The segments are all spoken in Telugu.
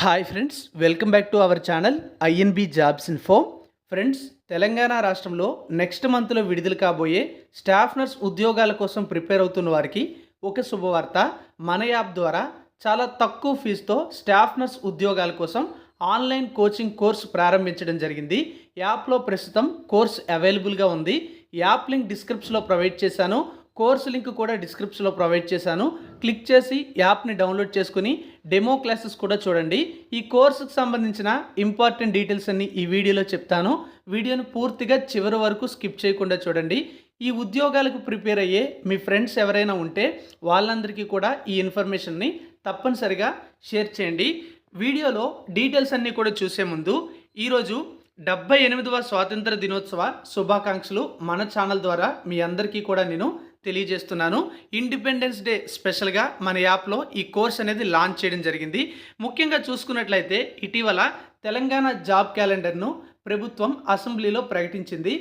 Hi friends welcome back to our channel INB jobs info friends Telangana రాష్ట్రంలో నెక్స్ట్ మంత్లో విడుదల కాబోయే స్టాఫ్ నర్స్ ఉద్యోగాల కోసం ప్రిపేర్ అవుతున్న వారికి ఒక శుభవార్త. మన యాప్ ద్వారా చాలా తక్కువ ఫీజుతో స్టాఫ్ నర్స్ ఉద్యోగాల కోసం ఆన్లైన్ కోచింగ్ కోర్సు ప్రారంభించడం జరిగింది. యాప్లో ప్రస్తుతం కోర్స్ అవైలబుల్గా ఉంది. యాప్ లింక్ డిస్క్రిప్షన్లో ప్రొవైడ్ చేశాను. కోర్సు లింక్ కూడా డిస్క్రిప్షన్లో ప్రొవైడ్ చేశాను. క్లిక్ చేసి యాప్ని డౌన్లోడ్ చేసుకుని డెమో క్లాసెస్ కూడా చూడండి. ఈ కోర్సుకు సంబంధించిన ఇంపార్టెంట్ డీటెయిల్స్ అన్ని ఈ వీడియోలో చెప్తాను. వీడియోను పూర్తిగా చివరి వరకు స్కిప్ చేయకుండా చూడండి. ఈ ఉద్యోగాలకు ప్రిపేర్ అయ్యే మీ ఫ్రెండ్స్ ఎవరైనా ఉంటే వాళ్ళందరికీ కూడా ఈ ఇన్ఫర్మేషన్ని తప్పనిసరిగా షేర్ చేయండి. వీడియోలో డీటెయిల్స్ అన్నీ కూడా చూసే ముందు ఈరోజు డెబ్బై ఎనిమిదవ స్వాతంత్ర దినోత్సవ శుభాకాంక్షలు మన ఛానల్ ద్వారా మీ అందరికీ కూడా నేను తెలియజేస్తున్నాను. ఇండిపెండెన్స్ డే స్పెషల్గా మన యాప్లో ఈ కోర్స్ అనేది లాంచ్ చేయడం జరిగింది. ముఖ్యంగా చూసుకున్నట్లయితే ఇటీవల తెలంగాణ జాబ్ క్యాలెండర్ను ప్రభుత్వం అసెంబ్లీలో ప్రకటించింది.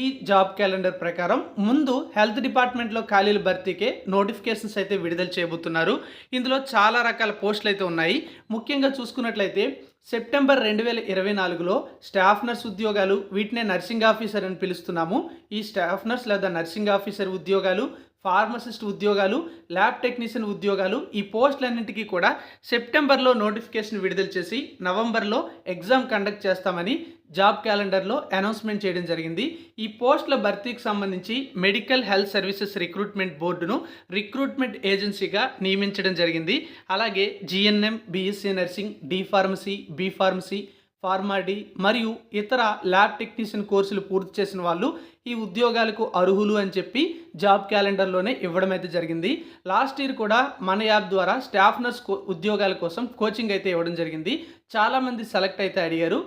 ఈ జాబ్ క్యాలెండర్ ప్రకారం ముందు హెల్త్ డిపార్ట్మెంట్లో ఖాళీల భర్తీకే నోటిఫికేషన్స్ అయితే విడుదల చేయబోతున్నారు. ఇందులో చాలా రకాల పోస్టులు అయితే ఉన్నాయి. ముఖ్యంగా చూసుకున్నట్లయితే సెప్టెంబర్ రెండు వేల ఇరవై నాలుగులో స్టాఫ్ నర్స్ ఉద్యోగాలు వీటినే నర్సింగ్ ఆఫీసర్ అని పిలుస్తున్నాము. ఈ స్టాఫ్ నర్స్ లేదా నర్సింగ్ ఆఫీసర్ ఉద్యోగాలు ఫార్మసిస్ట్ ఉద్యోగాలు ల్యాబ్ టెక్నీషియన్ ఉద్యోగాలు ఈ పోస్టులన్నింటికీ కూడా సెప్టెంబర్లో నోటిఫికేషన్ విడుదల చేసి నవంబర్లో ఎగ్జామ్ కండక్ట్ చేస్తామని జాబ్ క్యాలెండర్లో అనౌన్స్మెంట్ చేయడం జరిగింది. ఈ పోస్టుల భర్తీకి సంబంధించి మెడికల్ హెల్త్ సర్వీసెస్ రిక్రూట్మెంట్ బోర్డును రిక్రూట్మెంట్ ఏజెన్సీగా నియమించడం జరిగింది. అలాగే GNM BSc nursing D pharmacy B pharmacy Pharm D మరియు ఇతర ల్యాబ్ టెక్నీషియన్ కోర్సులు పూర్తి చేసిన వాళ్ళు ఈ ఉద్యోగాలకు అర్హులు అని చెప్పి జాబ్ క్యాలెండర్లోనే ఇవ్వడం అయితే జరిగింది. లాస్ట్ ఇయర్ కూడా మన యాప్ ద్వారా స్టాఫ్ నర్స్ ఉద్యోగాల కోసం కోచింగ్ అయితే ఇవ్వడం జరిగింది. చాలామంది సెలెక్ట్ అయితే అడిగారు.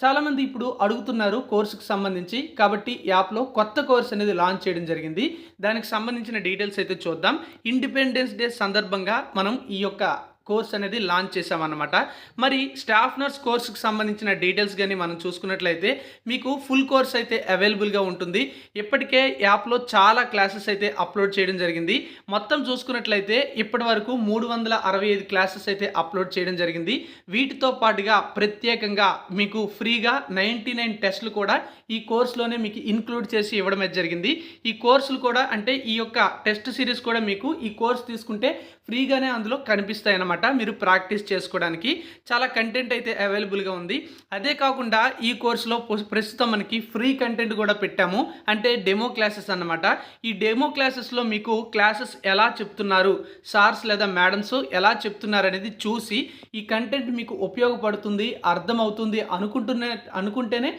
చాలామంది ఇప్పుడు అడుగుతున్నారు కోర్సుకు సంబంధించి. కాబట్టి యాప్లో కొత్త కోర్స్ అనేది లాంచ్ చేయడం జరిగింది. దానికి సంబంధించిన డీటెయిల్స్ అయితే చూద్దాం. ఇండిపెండెన్స్ డే సందర్భంగా మనం ఈ యొక్క కోర్స్ అనేది లాంచ్ చేసామన్నమాట మరి స్టాఫ్ నర్స్ కోర్సుకు సంబంధించిన డీటెయిల్స్ కానీ మనం చూసుకున్నట్లయితే మీకు ఫుల్ కోర్స్ అయితే అవైలబుల్గా ఉంటుంది. ఇప్పటికే యాప్లో చాలా క్లాసెస్ అయితే అప్లోడ్ చేయడం జరిగింది. మొత్తం చూసుకున్నట్లయితే ఇప్పటి వరకు మూడు వందల అరవై ఐదు క్లాసెస్ అయితే అప్లోడ్ చేయడం జరిగింది. వీటితో పాటుగా ప్రత్యేకంగా మీకు ఫ్రీగా నైంటీ నైన్ టెస్ట్లు కూడా ఈ కోర్సులోనే మీకు ఇన్క్లూడ్ చేసి ఇవ్వడం జరిగింది. ఈ కోర్సులు కూడా అంటే ఈ యొక్క టెస్ట్ సిరీస్ కూడా మీకు ఈ కోర్స్ తీసుకుంటే ఫ్రీగానే అందులో కనిపిస్తాయి అన్నమాట మీరు ప్రాక్టీస్ చేసుకోవడానికి చాలా కంటెంట్ అయితే అవైలబుల్గా ఉంది. అదే కాకుండా ఈ కోర్సులో ప్రస్తుతం మనకి ఫ్రీ కంటెంట్ కూడా పెట్టాము. అంటే డెమో క్లాసెస్ అన్నమాట. ఈ డెమో క్లాసెస్లో మీకు క్లాసెస్ ఎలా చెప్తున్నారు సార్స్ లేదా మేడమ్స్ ఎలా చెప్తున్నారు అనేది చూసి ఈ కంటెంట్ మీకు ఉపయోగపడుతుంది అర్థమవుతుంది అనుకుంటున్న అనుకుంటేనే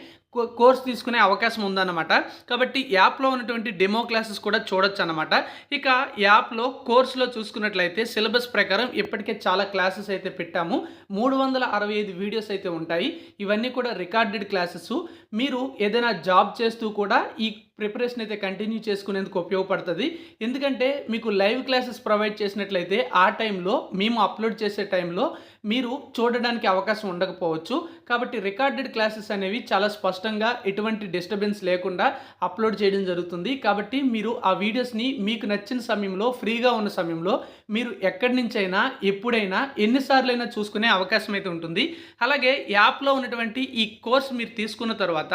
కోర్స్ తీసుకునే అవకాశం ఉందన్నమాట. కాబట్టి యాప్లో ఉన్నటువంటి డెమో క్లాసెస్ కూడా చూడొచ్చు అనమాట ఇక యాప్లో కోర్సులో చూసుకున్నట్లయితే సిలబస్ ప్రకారం ఇప్పటికే చాలా క్లాసెస్ అయితే పెట్టాము. మూడు వందల అరవై ఐదు వీడియోస్ అయితే ఉంటాయి. ఇవన్నీ కూడా రికార్డెడ్ క్లాసెస్. మీరు ఏదైనా జాబ్ చేస్తూ కూడా ఈ ప్రిపరేషన్ అయితే కంటిన్యూ చేసుకునేందుకు ఉపయోగపడుతుంది. ఎందుకంటే మీకు లైవ్ క్లాసెస్ ప్రొవైడ్ చేసినట్లయితే ఆ టైంలో మేము అప్లోడ్ చేసే టైంలో మీరు చూడడానికి అవకాశం ఉండకపోవచ్చు. కాబట్టి రికార్డెడ్ క్లాసెస్ అనేవి చాలా స్పష్టంగా ఎటువంటి డిస్టర్బెన్స్ లేకుండా అప్లోడ్ చేయడం జరుగుతుంది. కాబట్టి మీరు ఆ వీడియోస్ని మీకు నచ్చిన సమయంలో ఫ్రీగా ఉన్న సమయంలో మీరు ఎక్కడి నుంచైనా ఎప్పుడైనా ఎన్నిసార్లైనా చూసుకునే అవకాశం అయితే ఉంటుంది. అలాగే యాప్లో ఉన్నటువంటి ఈ కోర్స్ మీరు తీసుకున్న తర్వాత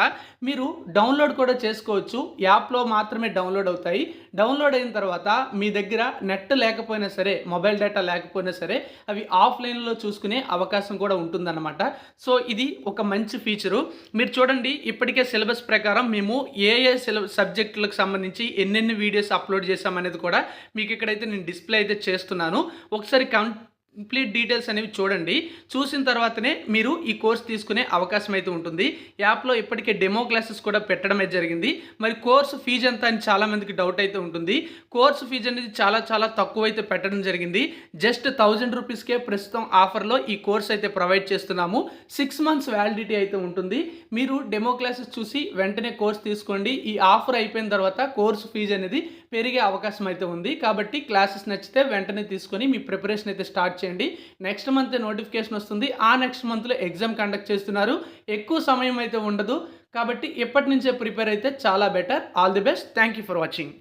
మీరు డౌన్లోడ్ కూడా చేసుకోవచ్చు. యాప్లో మాత్రమే డౌన్లోడ్ అవుతాయి. డౌన్లోడ్ అయిన తర్వాత మీ దగ్గర నెట్ లేకపోయినా సరే మొబైల్ డేటా లేకపోయినా సరే అవి ఆఫ్లైన్లో చూసుకునే అవకాశం కూడా ఉంటుందన్నమాట. సో ఇది ఒక మంచి ఫీచరు. మీరు చూడండి ఇప్పటికే సిలబస్ ప్రకారం మేము ఏ ఏ సిలబస్ సబ్జెక్టులకు సంబంధించి ఎన్నెన్ని వీడియోస్ అప్లోడ్ చేశామనేది కూడా మీకు ఇక్కడైతే నేను డిస్ప్లే అయితే చేస్తున్నాను. ఒకసారి కౌంట్ కంప్లీట్ డీటెయిల్స్ అనేవి చూడండి. చూసిన తర్వాతనే మీరు ఈ కోర్స్ తీసుకునే అవకాశం అయితే ఉంటుంది. యాప్లో ఇప్పటికే డెమో క్లాసెస్ కూడా పెట్టడమే జరిగింది. మరి కోర్సు ఫీజు ఎంత అని చాలామందికి డౌట్ అయితే ఉంటుంది. కోర్సు ఫీజు అనేది చాలా చాలా తక్కువ అయితే పెట్టడం జరిగింది. జస్ట్ థౌజండ్ రూపీస్కే ప్రస్తుతం ఆఫర్లో ఈ కోర్స్ అయితే ప్రొవైడ్ చేస్తున్నాము. సిక్స్ మంత్స్ వ్యాలిడిటీ అయితే ఉంటుంది. మీరు డెమో క్లాసెస్ చూసి వెంటనే కోర్స్ తీసుకోండి. ఈ ఆఫర్ అయిపోయిన తర్వాత కోర్సు ఫీజు అనేది పెరిగే అవకాశం అయితే ఉంది. కాబట్టి క్లాసెస్ నచ్చితే వెంటనే తీసుకొని మీ ప్రిపరేషన్ అయితే స్టార్ట్ చేయండి. నెక్స్ట్ మంత్ నోటిఫికేషన్ వస్తుంది. ఆ నెక్స్ట్ మంత్లో ఎగ్జామ్ కండక్ట్ చేస్తున్నారు. ఎక్కువ సమయం అయితే ఉండదు. కాబట్టి ఎప్పటి నుంచే ప్రిపేర్ అయితే చాలా better all the best thank you for watching